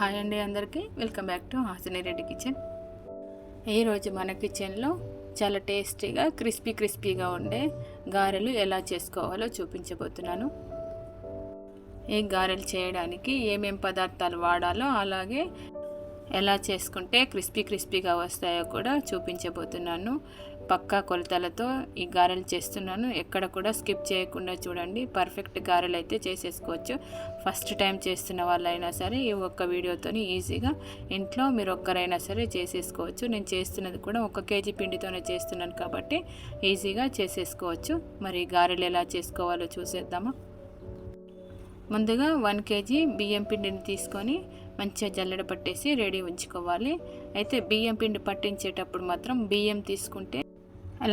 Hi అండి అందరికీ. Welcome back to Hasini Reddy kitchen. ఈరోజు మన కిచెన్లో చాలా టేస్టీగా క్రిస్పీ క్రిస్పీగా ఉండే గారెలు ఎలా చేసుకోవాలో చూపించబోతున్నాను. ఈ గారెలు చేయడానికి ఏమేం పదార్థాలు వాడాలో అలాగే ఎలా చేసుకుంటే క్రిస్పీ క్రిస్పీగా వస్తాయో కూడా చూపించబోతున్నాను. పక్కా కొలతలతో ఈ గారెలు చేస్తున్నాను. ఎక్కడ కూడా స్కిప్ చేయకుండా చూడండి. పర్ఫెక్ట్ గారెలు అయితే చేసేసుకోవచ్చు. ఫస్ట్ టైం చేస్తున్న వాళ్ళైనా సరే ఈ ఒక్క వీడియోతో ఈజీగా ఇంట్లో మీరు ఒక్కరైనా సరే చేసేసుకోవచ్చు. నేను చేస్తున్నది కూడా ఒక కేజీ పిండితోనే చేస్తున్నాను కాబట్టి ఈజీగా చేసేసుకోవచ్చు. మరి గారెలు ఎలా చేసుకోవాలో చూసేద్దామా? ముందుగా వన్ కేజీ బియ్యం పిండిని తీసుకొని మంచిగా జల్లెడ పట్టేసి రెడీ ఉంచుకోవాలి. అయితే బియ్యం పిండి పట్టించేటప్పుడు మాత్రం బియ్యం తీసుకుంటే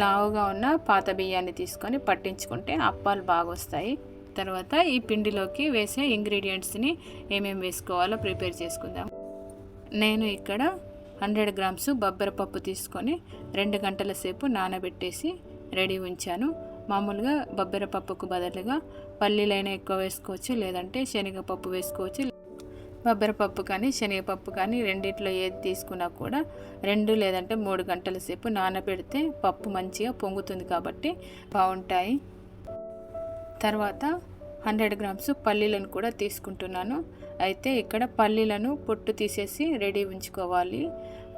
లావుగా ఉన్న పాత బియ్యాన్ని తీసుకొని పట్టించుకుంటే అప్పాలు బాగా వస్తాయి తర్వాత ఈ పిండిలోకి వేసే ఇంగ్రీడియంట్స్ని ఏమేమి వేసుకోవాలో ప్రిపేర్ చేసుకుందాం. నేను ఇక్కడ హండ్రెడ్ గ్రామ్స్ బొబ్బర పప్పు తీసుకొని రెండు గంటల సేపు నానబెట్టేసి రెడీ ఉంచాను. మామూలుగా బొబ్బర పప్పుకు బదులుగా పల్లీలైనా ఎక్కువ వేసుకోవచ్చు లేదంటే శనగపప్పు వేసుకోవచ్చు. బొబ్బరపప్పు కానీ శనగపప్పు కానీ రెండిట్లో ఏది తీసుకున్నా కూడా రెండు లేదంటే మూడు గంటల సేపు నానబెడితే పప్పు మంచిగా పొంగుతుంది కాబట్టి బాగుంటాయి. తర్వాత హండ్రెడ్ గ్రామ్స్ పల్లీలను కూడా తీసుకుంటున్నాను. అయితే ఇక్కడ పల్లీలను పొట్టు తీసేసి రెడీ ఉంచుకోవాలి.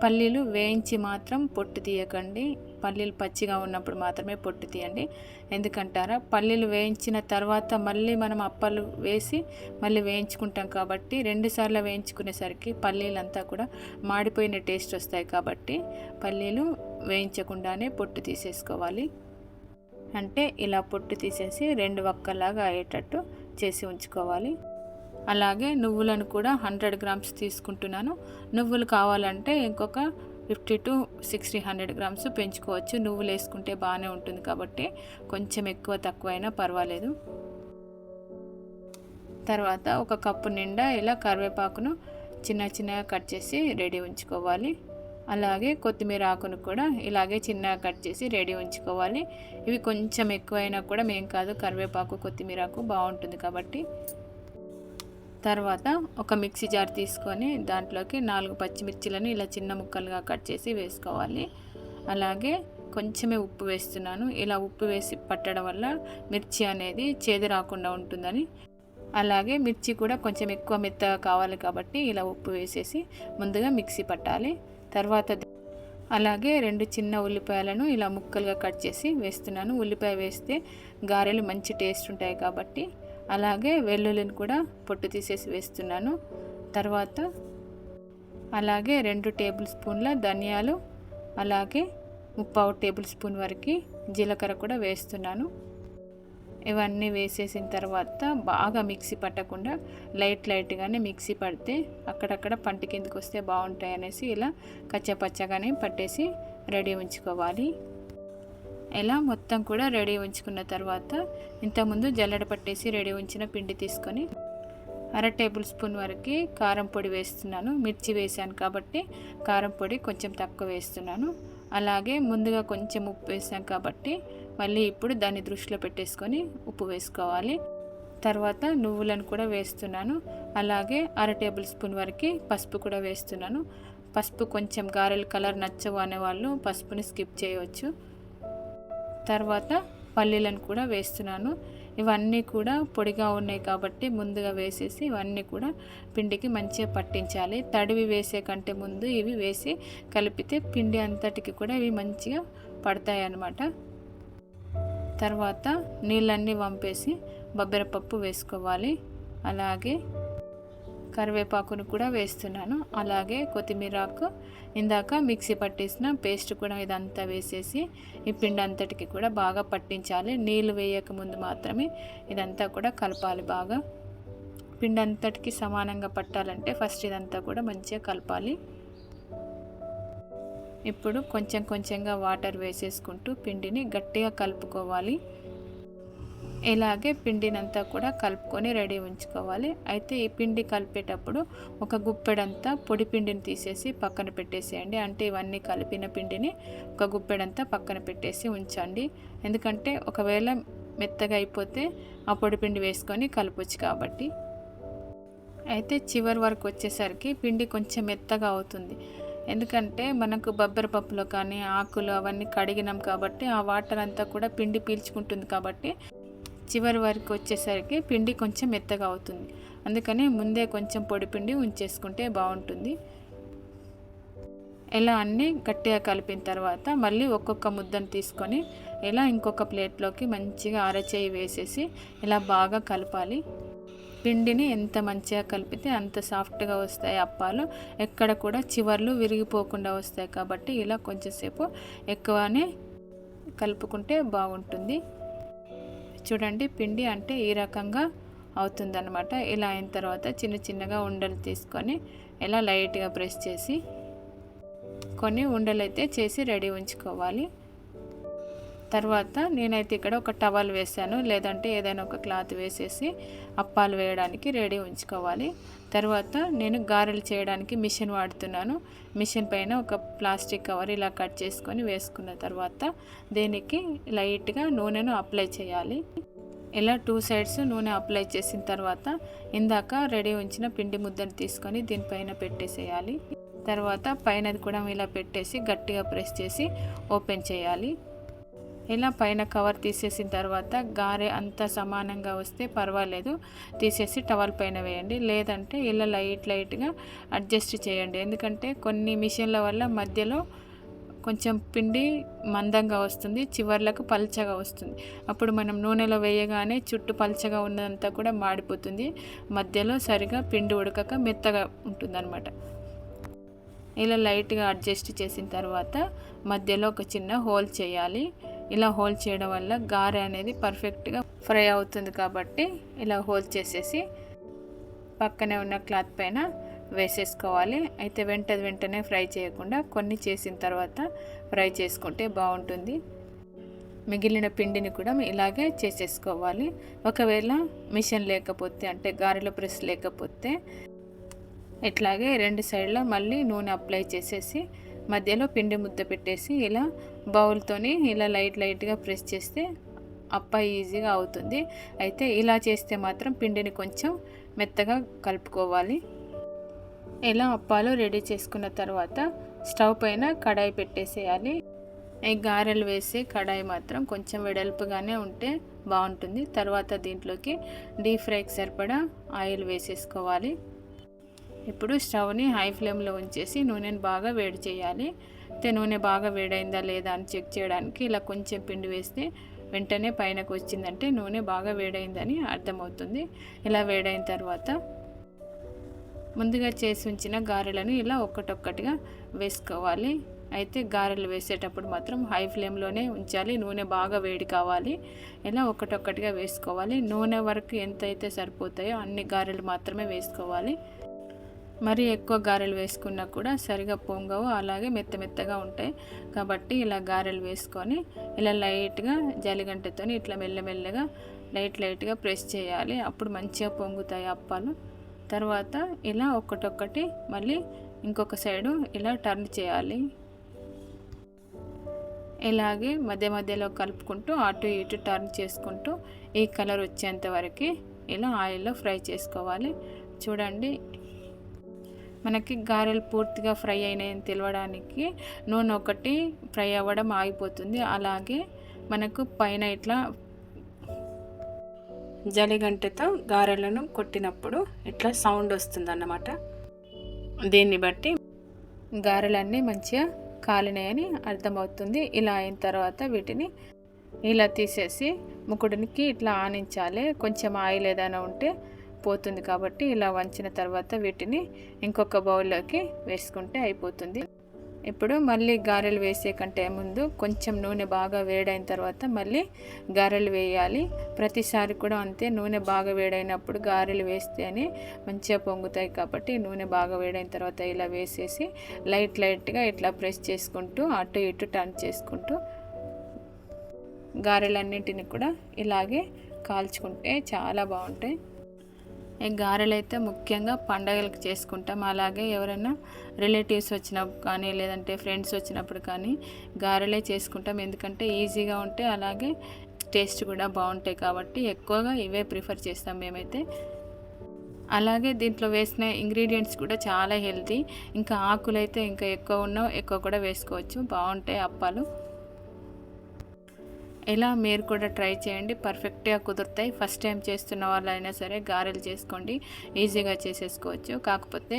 పల్లీలు వేయించి మాత్రం పొట్టు తీయకండి. పల్లీలు పచ్చిగా ఉన్నప్పుడు మాత్రమే పొట్టు తీయండి. ఎందుకంటారా? పల్లీలు వేయించిన తర్వాత మళ్ళీ మనం అప్పలు వేసి మళ్ళీ వేయించుకుంటాం కాబట్టి రెండుసార్లు వేయించుకునేసరికి పల్లీలంతా కూడా మాడిపోయిన టేస్ట్ వస్తాయి కాబట్టి పల్లీలు వేయించకుండానే పొట్టు తీసేసుకోవాలి. అంటే ఇలా పొట్టు తీసేసి రెండు వక్కలాగా అయ్యేటట్టు చేసి ఉంచుకోవాలి. అలాగే నువ్వులను కూడా హండ్రెడ్ గ్రామ్స్ తీసుకుంటున్నాను. నువ్వులు కావాలంటే ఇంకొక fifty to sixty hundred grams పెంచుకోవచ్చు. నువ్వులు వేసుకుంటే బాగానే ఉంటుంది కాబట్టి కొంచెం ఎక్కువ తక్కువైనా పర్వాలేదు. తర్వాత ఒక కప్పు నిండా ఇలా కరివేపాకును చిన్న చిన్నగా కట్ చేసి రెడీ ఉంచుకోవాలి. అలాగే కొత్తిమీర ఆకును కూడా ఇలాగే చిన్నగా కట్ చేసి రెడీ ఉంచుకోవాలి. ఇవి కొంచెం ఎక్కువైనా కూడా మేం కాదు కరివేపాకు కొత్తిమీర ఆకు బాగుంటుంది కాబట్టి. తర్వాత ఒక మిక్సీ జార్ తీసుకొని దాంట్లోకి నాలుగు పచ్చిమిర్చిలను ఇలా చిన్న ముక్కలుగా కట్ చేసి వేసుకోవాలి. అలాగే కొంచెమే ఉప్పు వేస్తున్నాను. ఇలా ఉప్పు వేసి పట్టడం వల్ల మిర్చి అనేది చేదు రాకుండా ఉంటుందని. అలాగే మిర్చి కూడా కొంచెం ఎక్కువ మెత్తగా కావాలి కాబట్టి ఇలా ఉప్పు వేసేసి ముందుగా మిక్సీ పట్టాలి. తర్వాత అలాగే రెండు చిన్న ఉల్లిపాయలను ఇలా ముక్కలుగా కట్ చేసి వేస్తున్నాను. ఉల్లిపాయ వేస్తే గారెలు మంచి టేస్ట్ ఉంటాయి కాబట్టి అలాగే వెల్లుల్లిని కూడా పొట్టు తీసేసి వేస్తున్నాను. తర్వాత అలాగే రెండు టేబుల్ స్పూన్ల ధనియాలు అలాగే ముప్పావు టేబుల్ స్పూన్ వరకు జీలకర్ర కూడా వేస్తున్నాను. ఇవన్నీ వేసేసిన తర్వాత బాగా మిక్సీ పట్టకుండా లైట్ లైట్గానే మిక్సీ పడితే అక్కడక్కడ పంట కిందకి వస్తే బాగుంటాయి అనేసి ఇలా కచ్చపచ్చగానే పట్టేసి రెడీ ఉంచుకోవాలి. ఎలా మొత్తం కూడా రెడీ ఉంచుకున్న తర్వాత ఇంతకుముందు జల్లెడ పట్టేసి రెడీ ఉంచిన పిండి తీసుకొని అర టేబుల్ స్పూన్ వరకు కారం పొడి వేస్తున్నాను. మిర్చి వేసాను కాబట్టి కారం పొడి కొంచెం తక్కువ వేస్తున్నాను. అలాగే ముందుగా కొంచెం ఉప్పు వేసాం కాబట్టి మళ్ళీ ఇప్పుడు దాన్ని దృష్టిలో పెట్టేసుకొని ఉప్పు వేసుకోవాలి. తర్వాత నువ్వులను కూడా వేస్తున్నాను. అలాగే అర టేబుల్ స్పూన్ వరకు పసుపు కూడా వేస్తున్నాను. పసుపు కొంచెం గారెల కలర్ నచ్చవు అనేవాళ్ళు పసుపుని స్కిప్ చేయవచ్చు. తర్వాత పల్లీలను కూడా వేస్తున్నాను. ఇవన్నీ కూడా పొడిగా ఉన్నాయి కాబట్టి ముందుగా వేసేసి ఇవన్నీ కూడా పిండికి మంచిగా పట్టించాలి. తడివి వేసే కంటే ముందు ఇవి వేసి కలిపితే పిండి అంతటికి కూడా ఇవి మంచిగా పడతాయి అన్నమాట తర్వాత నీళ్ళన్నీ వంపేసి బొబ్బెరపప్పు వేసుకోవాలి. అలాగే కరివేపాకును కూడా వేస్తున్నాను. అలాగే కొత్తిమీరాకు ఇందాక మిక్సీ పట్టేసిన పేస్ట్ కూడా ఇదంతా వేసేసి ఈ పిండి అంతటికి కూడా బాగా పట్టించాలి. నీళ్ళు వేయక ముందు మాత్రమే ఇదంతా కూడా కలపాలి బాగా. పిండి అంతటికి సమానంగా పట్టాలంటే ఫస్ట్ ఇదంతా కూడా మంచిగా కలపాలి. ఇప్పుడు కొంచెం కొంచెంగా వాటర్ వేసేసుకుంటూ పిండిని గట్టిగా కలుపుకోవాలి. ఇలాగే పిండినంతా కూడా కలుపుకొని రెడీ ఉంచుకోవాలి. అయితే ఈ పిండి కలిపేటప్పుడు ఒక గుప్పెడంతా పొడి పిండిని తీసేసి పక్కన పెట్టేసేయండి. అంటే ఇవన్నీ కలిపిన పిండిని ఒక గుప్పెడంతా పక్కన పెట్టేసి ఉంచండి. ఎందుకంటే ఒకవేళ మెత్తగా అయిపోతే ఆ పొడి పిండి వేసుకొని కలపొచ్చు కాబట్టి. అయితే చివరి వరకు వచ్చేసరికి పిండి కొంచెం మెత్తగా అవుతుంది. ఎందుకంటే మనకు బొబ్బరి పప్పులో కానీ ఆకులు అవన్నీ కడిగినాం కాబట్టి ఆ వాటర్ అంతా కూడా పిండి పీల్చుకుంటుంది కాబట్టి చివరి వరకు వచ్చేసరికి పిండి కొంచెం మెత్తగా అవుతుంది. అందుకని ముందే కొంచెం పొడి పిండి ఉంచేసుకుంటే బాగుంటుంది. ఇలా అన్నీ గట్టిగా కలిపిన తర్వాత మళ్ళీ ఒక్కొక్క ముద్దను తీసుకొని ఇలా ఇంకొక ప్లేట్లోకి మంచిగా అరచేయి వేసేసి ఇలా బాగా కలపాలి. పిండిని ఎంత మంచిగా కలిపితే అంత సాఫ్ట్గా వస్తాయి అప్పాలు. ఎక్కడ కూడా చివర్లు విరిగిపోకుండా వస్తాయి కాబట్టి ఇలా కొంచెంసేపు ఎక్కువనే కలుపుకుంటే బాగుంటుంది. చూడండి పిండి అంటే ఈ రకంగా అవుతుందన్నమాట. ఇలా అయిన తర్వాత చిన్న చిన్నగా ఉండలు తీసుకొని ఇలా లైట్గా ప్రెస్ చేసి కొన్ని ఉండలు అయితే చేసి రెడీ ఉంచుకోవాలి. తర్వాత నేనైతే ఇక్కడ ఒక టవల్ వేసాను లేదంటే ఏదైనా ఒక క్లాత్ వేసేసి అప్పాలు వేయడానికి రెడీ ఉంచుకోవాలి. తర్వాత నేను గారెలు చేయడానికి మిషన్ వాడుతున్నాను. మిషన్ పైన ఒక ప్లాస్టిక్ కవర్ ఇలా కట్ చేసుకొని వేసుకున్న తర్వాత దీనికి లైట్గా నూనెను అప్లై చేయాలి. ఇలా టూ సైడ్స్ నూనె అప్లై చేసిన తర్వాత ఇందాక రెడీ ఉంచిన పిండి ముద్దను తీసుకొని దీనిపైన పెట్టేసేయాలి. తర్వాత పైనది కూడా ఇలా పెట్టేసి గట్టిగా ప్రెస్ చేసి ఓపెన్ చేయాలి. ఇలా పైన కవర్ తీసేసిన తర్వాత గారె అంత సమానంగా వస్తే పర్వాలేదు. తీసేసి టవల్ పైన వేయండి. లేదంటే ఇలా లైట్ లైట్గా అడ్జస్ట్ చేయండి. ఎందుకంటే కొన్ని మిషన్ల వల్ల మధ్యలో కొంచెం పిండి మందంగా వస్తుంది. చివర్లకు పల్చగా వస్తుంది. అప్పుడు మనం నూనెలో వేయగానే చుట్టూ పల్చగా ఉన్నదంతా కూడా మాడిపోతుంది. మధ్యలో సరిగా పిండి ఉడకక మెత్తగా ఉంటుందన్నమాట. ఇలా లైట్గా అడ్జస్ట్ చేసిన తర్వాత మధ్యలో ఒక చిన్న హోల్ చేయాలి. ఇలా హోల్ చేయడం వల్ల గారె అనేది పర్ఫెక్ట్గా ఫ్రై అవుతుంది కాబట్టి ఇలా హోల్ చేసేసి పక్కనే ఉన్న క్లాత్ పైన వేసేసుకోవాలి. అయితే వెంట వెంటనే ఫ్రై చేయకుండా కొన్ని చేసిన తర్వాత ఫ్రై చేసుకుంటే బాగుంటుంది. మిగిలిన పిండిని కూడా ఇలాగే చేసేసుకోవాలి. ఒకవేళ మిషన్ లేకపోతే అంటే గారెల ప్రెస్ లేకపోతే ఇట్లాగే రెండు సైడ్లో మళ్ళీ నూనె అప్లై చేసేసి మధ్యలో పిండి ముద్ద పెట్టేసి ఇలా బౌల్తోని ఇలా లైట్ లైట్గా ప్రెస్ చేస్తే అప్ప ఈజీగా అవుతుంది. అయితే ఇలా చేస్తే మాత్రం పిండిని కొంచెం మెత్తగా కలుపుకోవాలి. ఇలా అప్పాలు రెడీ చేసుకున్న తర్వాత స్టవ్ పైన కడాయి పెట్టేసేయాలి. ఈ గారెలు వేసే కడాయి మాత్రం కొంచెం వెడల్పుగానే ఉంటే బాగుంటుంది. తర్వాత దీంట్లోకి డీప్ ఫ్రైకి సరిపడా ఆయిల్ వేసేసుకోవాలి. ఇప్పుడు స్టవ్ని హై ఫ్లేమ్లో ఉంచేసి నూనెను బాగా వేడి చేయాలి. అయితే నూనె బాగా వేడైందా లేదా అని చెక్ చేయడానికి ఇలా కొంచెం పిండి వేస్తే వెంటనే పైనకు వచ్చిందంటే నూనె బాగా వేడైందని అర్థమవుతుంది. ఇలా వేడైన తర్వాత ముందుగా చేసి ఉంచిన గారెలను ఇలా ఒక్కటొక్కటిగా వేసుకోవాలి. అయితే గారెలు వేసేటప్పుడు మాత్రం హై ఫ్లేమ్లోనే ఉంచాలి. నూనె బాగా వేడి కావాలి. ఇలా ఒకటొక్కటిగా వేసుకోవాలి. నూనె వరకు ఎంతైతే సరిపోతాయో అన్ని గారెలు మాత్రమే వేసుకోవాలి. మరి ఎక్కువ గారెలు వేసుకున్నా కూడా సరిగా పొంగవు అలాగే మెత్త మెత్తగా ఉంటాయి. కాబట్టి ఇలా గారెలు వేసుకొని ఇలా లైట్గా జలిగంటతో ఇట్లా మెల్లమెల్లగా లైట్ లైట్గా ప్రెస్ చేయాలి. అప్పుడు మంచిగా పొంగుతాయి అప్పాలు. తర్వాత ఇలా ఒక్కటొక్కటి మళ్ళీ ఇంకొక సైడు ఇలా టర్న్ చేయాలి. ఇలాగే మధ్య మధ్యలో కలుపుకుంటూ అటు ఇటు టర్న్ చేసుకుంటూ ఈ కలర్ వచ్చేంత వరకు ఇలా ఆయిల్లో ఫ్రై చేసుకోవాలి. చూడండి మనకి గారెలు పూర్తిగా ఫ్రై అయినాయని తెలియడానికి నూనె ఒకటి ఫ్రై అవ్వడం ఆగిపోతుంది. అలాగే మనకు పైన ఇట్లా జలిగంటతో గారెలను కొట్టినప్పుడు ఇట్లా సౌండ్ వస్తుంది అన్నమాట దీన్ని బట్టి గారెలన్నీ మంచిగా కాలినాయని అర్థమవుతుంది. ఇలా అయిన తర్వాత వీటిని ఇలా తీసేసి ముకుడికి ఇట్లా ఆనించాలి. కొంచెం ఆయిల్ ఏదైనా ఉంటే పోతుంది కాబట్టి ఇలా వంచిన తర్వాత వీటిని ఇంకొక బౌల్లోకి వేసుకుంటే అయిపోతుంది. ఇప్పుడు మళ్ళీ గారెలు వేసే కంటే ముందు కొంచెం నూనె బాగా వేడైన తర్వాత మళ్ళీ గారెలు వేయాలి. ప్రతిసారి కూడా అంతే నూనె బాగా వేడైనప్పుడు గారెలు వేస్తేనే మంచిగా పొంగుతాయి కాబట్టి నూనె బాగా వేడైన తర్వాత ఇలా వేసేసి లైట్ లైట్గా ఇట్లా ప్రెస్ చేసుకుంటూ అటు ఇటు టర్న్ చేసుకుంటూ గారెలన్నింటిని కూడా ఇలాగే కాల్చుకుంటే చాలా బాగుంటాయి. గారెలు అయితే ముఖ్యంగా పండగలకు చేసుకుంటాం. అలాగే ఎవరైనా రిలేటివ్స్ వచ్చినప్పుడు కానీ లేదంటే ఫ్రెండ్స్ వచ్చినప్పుడు కానీ గారెలే చేసుకుంటాం. ఎందుకంటే ఈజీగా ఉంటే అలాగే టేస్ట్ కూడా బాగుంటాయి కాబట్టి ఎక్కువగా ఇవే ప్రిఫర్ చేస్తాం మేమైతే. అలాగే దీంట్లో వేసిన ఇంగ్రీడియంట్స్ కూడా చాలా హెల్తీ. ఇంకా ఆకులు అయితే ఇంకా ఎక్కువ ఉన్నా ఎక్కువ కూడా వేసుకోవచ్చు. బాగుంటాయి అప్పాలు. ఇలా మీరు కూడా ట్రై చేయండి. పర్ఫెక్ట్గా కుదురుతాయి. ఫస్ట్ టైం చేస్తున్న వాళ్ళైనా సరే గారెలు చేసుకోండి. ఈజీగా చేసేసుకోవచ్చు. కాకపోతే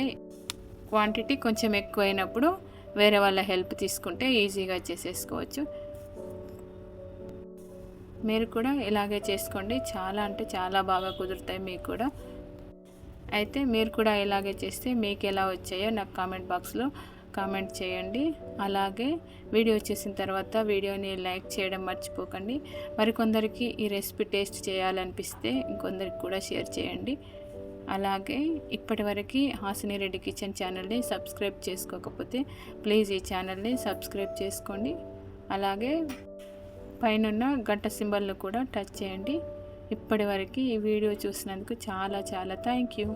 క్వాంటిటీ కొంచెం ఎక్కువైనప్పుడు వేరే వాళ్ళ హెల్ప్ తీసుకుంటే ఈజీగా చేసేసుకోవచ్చు. మీరు కూడా ఇలాగే చేసుకోండి. చాలా అంటే చాలా బాగా కుదురుతాయి మీకు కూడా. అయితే మీరు కూడా ఇలాగే చేస్తే మీకు ఎలా వచ్చాయో నాకు కామెంట్ బాక్స్లో కామెంట్ చేయండి. అలాగే వీడియో చేసిన తర్వాత వీడియోని లైక్ చేయడం మర్చిపోకండి. మరికొందరికి ఈ రెసిపీ టేస్ట్ చేయాలనిపిస్తే ఇంకొందరికి కూడా షేర్ చేయండి. అలాగే ఇప్పటివరకు హాసిని రెడ్డి కిచెన్ ఛానల్ని సబ్స్క్రైబ్ చేసుకోకపోతే ప్లీజ్ ఈ ఛానల్ని సబ్స్క్రైబ్ చేసుకోండి. అలాగే పైన గంట సింబల్ను కూడా టచ్ చేయండి. ఇప్పటివరకు ఈ వీడియో చూసినందుకు చాలా చాలా థ్యాంక్ యూ.